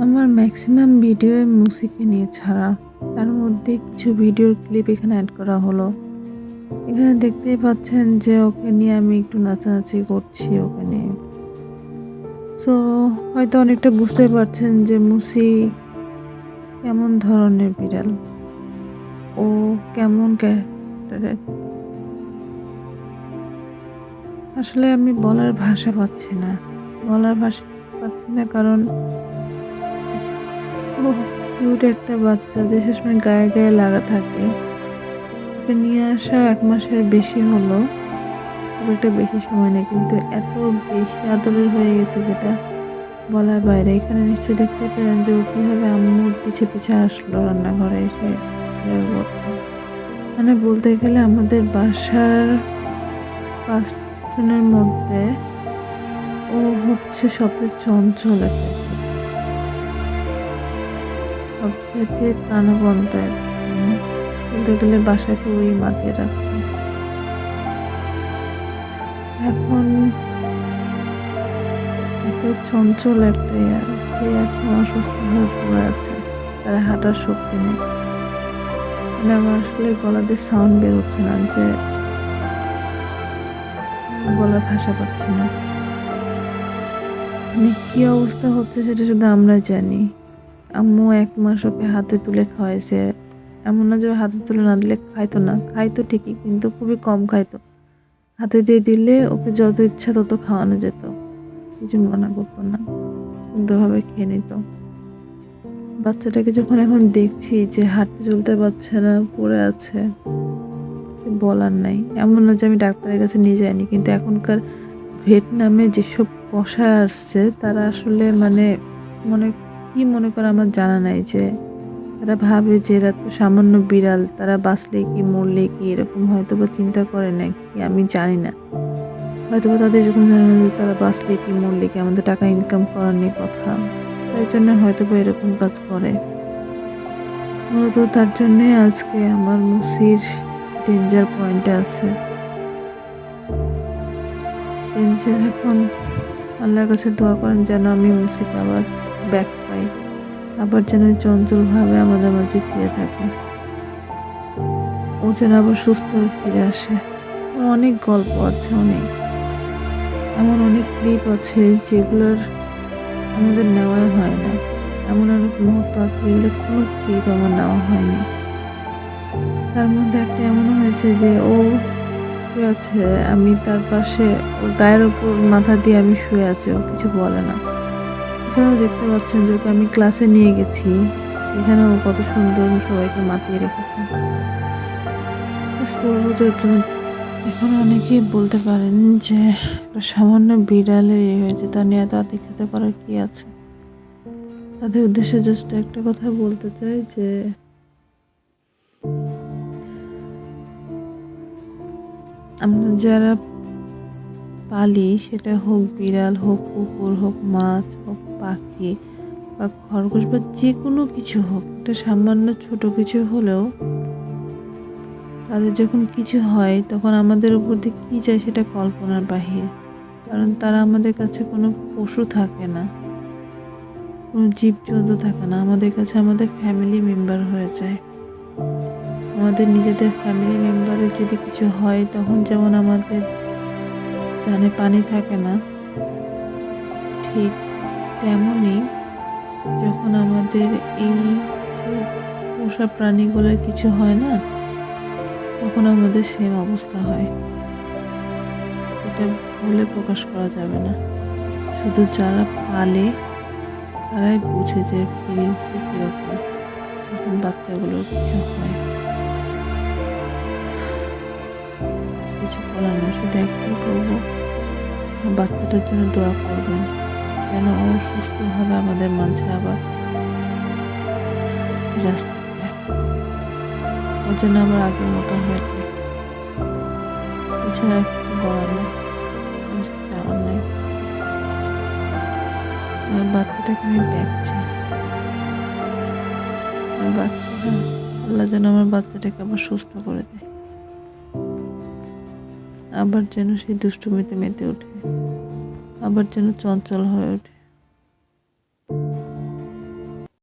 আমার maximum video মুসিকে নিয়ে ছাড়া, তার মধ্যে কিছু ভিডিওর ক্লিপ এখানে অ্যাড করা হলো। এখানে দেখতেই পাচ্ছেন যে ওকে নিয়ে আমি একটু নাচানাচি করছি ওকে নিয়ে। সো হয়তো অনেকটা বুঝতে পারছেন যে মুসি কেমন ধরনের বিড়াল। ও কেমন ক্যারেক্টারের আসলে আমি বলার ভাষা পাচ্ছি না। বলার ভাষা পাচ্ছি না কারণ কিউট একটা বাচ্চা যে সবসময় গায়ে গায়ে লাগা থাকে। ওকে নিয়ে আসা এক মাসের বেশি হলো। খুব একটা বেশি সময় নেই, কিন্তু এত বেশি আদরের হয়ে গেছে যেটা বলার বাইরে। এখানে নিশ্চয়ই দেখতে পেলেন যে ও কীভাবে আম্মুর পিছে পিছে আসলো রান্নাঘরে এসে। মানে বলতে গেলে আমাদের বাসার পাঁচজনের মধ্যে ও হচ্ছে সবচেয়ে চঞ্চল একটা। সবচেয়ে প্রাণবন্ত গেলে বাসাকে ওই মাতিয়ে রাখতো। এখন এত চঞ্চল একটা ইয়ার, সে এখন অসুস্থ হয়ে পড়ে আছে, তার হাঁটার শক্তি নেই। মানে আমার আসলে গলা দিয়ে সাউন্ড বেরোচ্ছে না, যে বলার ভাষা পাচ্ছি না। মানে কি অবস্থা হচ্ছে সেটা শুধু আমরা জানি। আম্মু এক মাস ওকে হাতে তুলে খাওয়াইছে। এমন না যে হাতে তুলে না দিলে খাইতো না। খাইতো ঠিকই, কিন্তু খুবই কম খাইতো। হাতে দিয়ে দিলে ওকে যত ইচ্ছা তত খাওয়ানো যেত। কিছু মনে করতো না। সুন্দরভাবে খেয়ে নিত। বাচ্চাটাকে যখন এখন দেখছি যে হাঁটতে চলতে পারছে না, পড়ে আছে বলার নাই। এমন না যে আমি ডাক্তারের কাছে নিয়ে যাইনি, কিন্তু এখনকার ভেট নামে যেসব কষায় আসছে, তারা আসলে মানে মনে কি মনে করে আমার জানা নাই যে তারা ভাবে যে এরা তো সামান্য বিড়াল, তারা বাঁচলে কি, মরলে কি, এরকম হয়তো বা চিন্তা করে না কি আমি জানি না। হয়তো বা তাদের এরকম ধারণা যে তারা বাঁচলে কি, মরলে কি, আমাদের টাকা ইনকাম করার নিয়ে কথা। তাই জন্য হয়তো বা এরকম কাজ করে। মূলত তার জন্যে আজকে আমার মুসির ডেঞ্জার পয়েন্টে আছে। ডেঞ্জার এখন আল্লাহর কাছে দোয়া করেন যেন আমি মুসিকে আবার ব্যাক পাই আবার যেন চঞ্চলভাবে আমাদের মাঝে ফিরে থাকে। ও যেন আবার সুস্থ হয়ে ফিরে আসে। অনেক গল্প আছে, অনেক। এমন অনেক ক্লিপ আছে যেগুলোর আমাদের নেওয়াই হয় না। এমন অনেক মুহূর্ত আছে যেগুলো কোনো ক্লিপ আমার নেওয়া হয়নি। তার মধ্যে একটা এমনও হয়েছে যে ও শুয়ে আছে, আমি তার পাশে ওর গায়ের ওপর মাথা দিয়ে আমি শুয়ে আছি, ও কিছু বলে না। এখানেও দেখতে পাচ্ছেন যে ওকে আমি ক্লাসে নিয়ে গেছি। এখানেও কত সুন্দর সবাইকে মাতিয়ে রেখেছে। যে ওর জন্য এখন অনেকেই বলতে পারেন যে একটা সামান্য বিড়ালের ইয়ে হয়েছে, তা নিয়ে এত আতিক্ষেতা করার কি আছে? তাদের উদ্দেশ্যে জাস্ট একটা কথা বলতে চাই যে আমরা যারা পালি সেটা হোক বিড়াল, হোক কুকুর, হোক মাছ, হোক পাখি বা খরগোশ বা যে কোনো কিছু হোক একটা সামান্য ছোট কিছু হলেও তাদের যখন কিছু হয়, তখন আমাদের উপর দিয়ে কী যায় সেটা কল্পনার বাহির। কারণ তারা আমাদের কাছে কোনো পশু থাকে না, কোনো জীবজন্তু থাকে না। আমাদের কাছে আমাদের ফ্যামিলি মেম্বার হয়ে যায়। আমাদের নিজেদের ফ্যামিলি মেম্বারের যদি কিছু হয়, তখন যেমন আমাদের জানে পানি থাকে না। ঠিক তেমনই যখন আমাদের এই পোষা প্রাণীগুলোর কিছু হয় না, তখন আমাদের সেম অবস্থা হয়। এটা বলে প্রকাশ করা যাবে না। শুধু যারা পালে, তারাই বুঝে যে ফিলিংসটা কীরকম। যখন বাচ্চাগুলোর কিছু হয়। কিছু বলার না শুধু একটাই বাচ্চাটার জন্য দোয়া করবেন। যেন ও সুস্থভাবে আমাদের মাঝে আবার রাস্তা ও যেন আবার আগের মতো হয়েছে এছাড়া কিছু বলার নেই। চাওয়ার নেই। আমার বাচ্চাটাকে আমি দেখছি আমার বাচ্চাটা, আল্লাহ যেন আমার বাচ্চাটাকে আবার সুস্থ করে দেয়। আবার যেন সেই দুষ্টুমিতে মেতে ওঠে আবার যেন চঞ্চল হয়ে ওঠে।